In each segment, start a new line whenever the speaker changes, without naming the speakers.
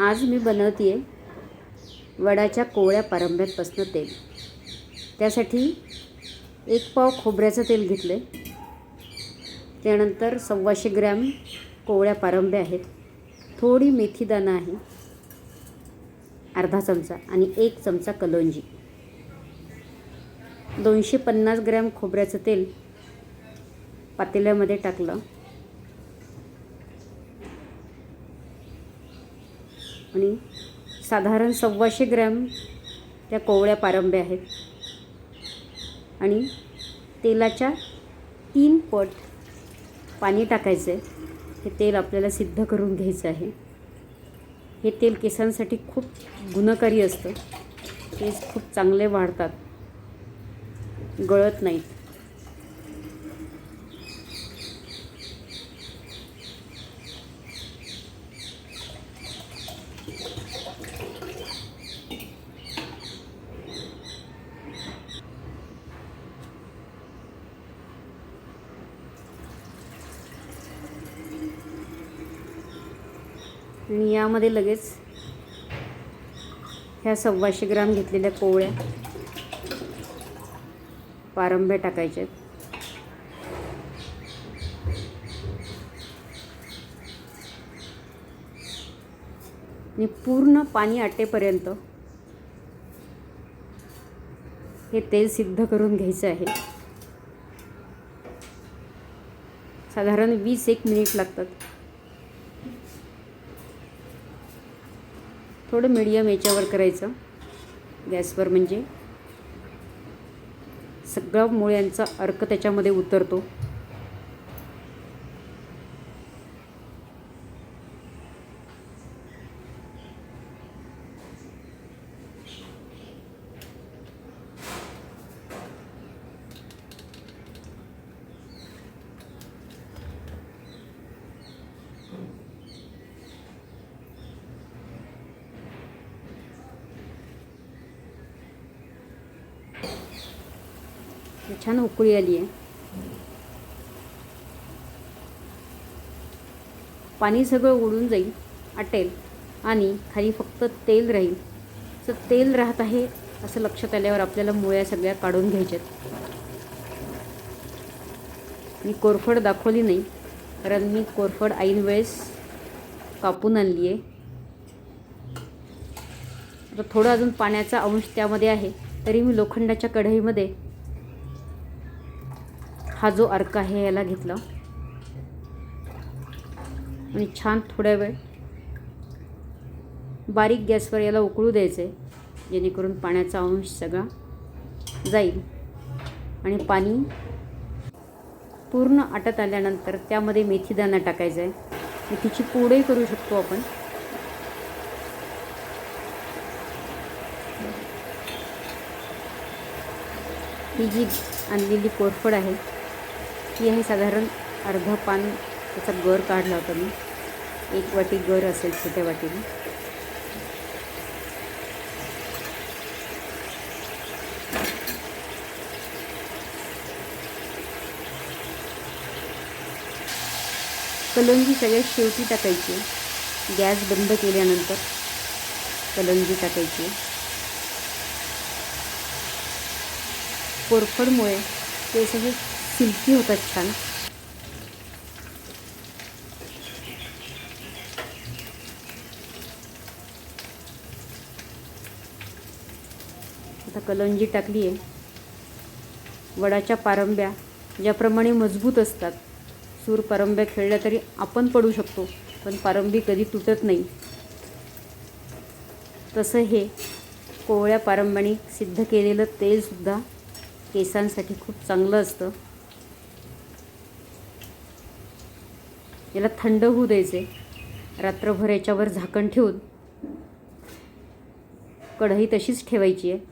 आज मी बनवते आहे वडाच्या कोवळ्या पारंब्यापासून तेल. त्यासाठी एक पाव खोबऱ्याचं तेल घेतलं आहे त्यानंतर सव्वाशे ग्रॅम कोवळ्या पारंब्या आहेत. थोडी मेथीदाणा आहे. अर्धा चमचा आणि एक चमचा कलोंजी दोनशे पन्नास ग्रॅम खोबऱ्याचं तेल पातेल्यामध्ये टाकलं. आणि साधारण सव्वाशे ग्रॅम त्या कोवळ्या पारंब्या आहेत. आणि तेलाच्या तीन पट पाणी टाकायचं आहे. हे तेल आपल्याला सिद्ध करून घ्यायचं आहे. हे तेल केसांसाठी खूप गुणकारी असतं. केस खूप चांगले वाढतात. गळत नाहीत. आणि यामध्ये लगेच ह्या सव्वाशे ग्राम घेतलेल्या कोवळ्या पारंब्या टाकायच्या आहेत. आणि पूर्ण पाणी आटेपर्यंत हे तेल सिद्ध करून घ्यायचं आहे. साधारण वीस एक मिनिट लागतात. थोडं मीडियम याच्यावर करायचं. गॅसवर म्हणजे. सगळा मुळ्यांचा अर्क त्याच्यामध्ये उतरतो. छान उकळी आली आहे. पाणी सगळं उडून जाईल आटेल आणि खाली फक्त तेल राहील. तर तेल राहत आहे असं लक्षात आल्यावर आपल्याला मुळ्या सगळ्या काढून घ्यायच्यात. मी कोरफड दाखवली नाही कारण मी कोरफड ऐन वेळेस कापून आणली आहे. आता थोडं अजून पाण्याचा अंश त्यामध्ये आहे तरी मी लोखंडाच्या कढईमध्ये हा जो अर्क आहे याला घेतला. आणि छान थोड्या वेळ बारीक गॅसवर याला उकळू द्यायचं आहे जेणेकरून पाण्याचा अंश सगळा जाईल. आणि पाणी पूर्ण आटत आल्यानंतर त्यामध्ये मेथीदाणा टाकायचा आहे. मेथीची पोळही करू शकतो आपण. ही जी आणलेली कोरफड आहे ती आहे साधारण अर्धं पान त्याचा गर काढला होता मी. एक वाटी गर असेल छोट्या वाटीने. कलंजी सगळ्यात शेवटी टाकायची. गॅस बंद केल्यानंतर कलंजी टाकायची. कोरफडमुळे ते सगळे सिल्की होतात छान. आता कलंजी टाकली आहे वडाच्या पारंब्या ज्याप्रमाणे मजबूत असतात. सूर पारंब्या खेळल्या तरी आपण पडू शकतो पण पारंबी कधी तुटत नाही. तसं हे कोवळ्या पारंब्याने सिद्ध केलेलं तेलसुद्धा केसांसाठी खूप चांगलं असतं. याला थंड होऊ द्यायचे. रात्रभर याच्यावर झाकण ठेवून कढई तशीच ठेवायची आहे.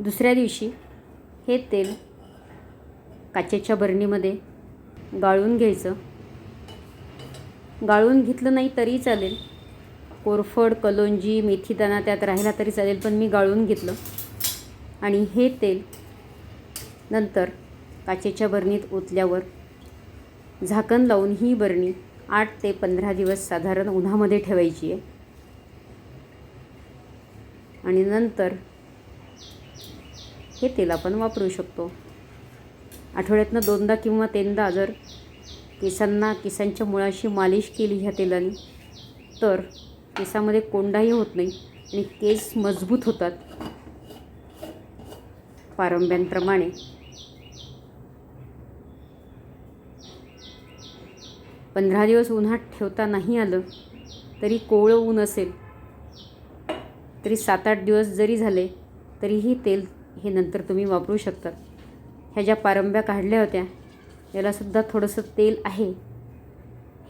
दुसऱ्या दिवशी हे तेल काचेच्या बरणीमध्ये गाळून घ्यायचं. गाळून घेतलं नाही तरी चालेल. कोरफड कलोंजी मेथीदाना त्यात राहिला तरी चालेल पण मी गाळून घेतलं. आणि हे तेल नंतर काचेच्या बरणीत ओतल्यावर झाकण लावून ही बरणी आठ ते पंधरा दिवस साधारण उन्हामध्ये ठेवायची आहे. आणि नंतर हे तेल आपण वापरू शकतो. आठवड्यातनं दोनदा किंवा तीनदा जर केसांना केसांच्या मुळाशी मालिश केली ह्या तेलाने तर केसामध्ये कोंडाही होत नाही आणि केस मजबूत होतात. पारंब्यांप्रमाणे. पंधरा दिवस उन्हात ठेवता नाही आलं तरी कोवळं ऊन असेल. तरी सात आठ दिवस जरी झाले तरीही तेल हे नंतर तुम्ही वापरू शकतात ह्या ज्या पारंब्या काढल्या होत्या यालासुद्धा थोडंसं तेल आहे.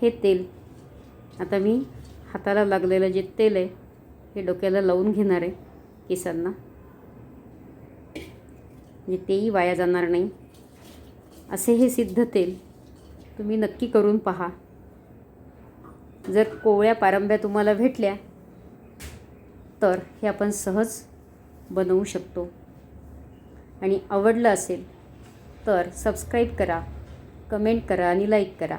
हे तेल. आता मी हाताला लागलेलं जे तेल आहे हे डोक्याला लावून घेणार आहे केसांना. म्हणजे तेही वाया जाणार नाही. असे हे सिद्ध तेल तुम्ही नक्की करून पहा. जर कोवळ्या पारंब्या तुम्हाला भेटल्या तर हे आपण सहज बनवू शकतो. आणि आवडलं असेल तर सबस्क्राईब करा. कमेंट करा आणि लाईक करा.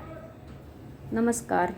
नमस्कार.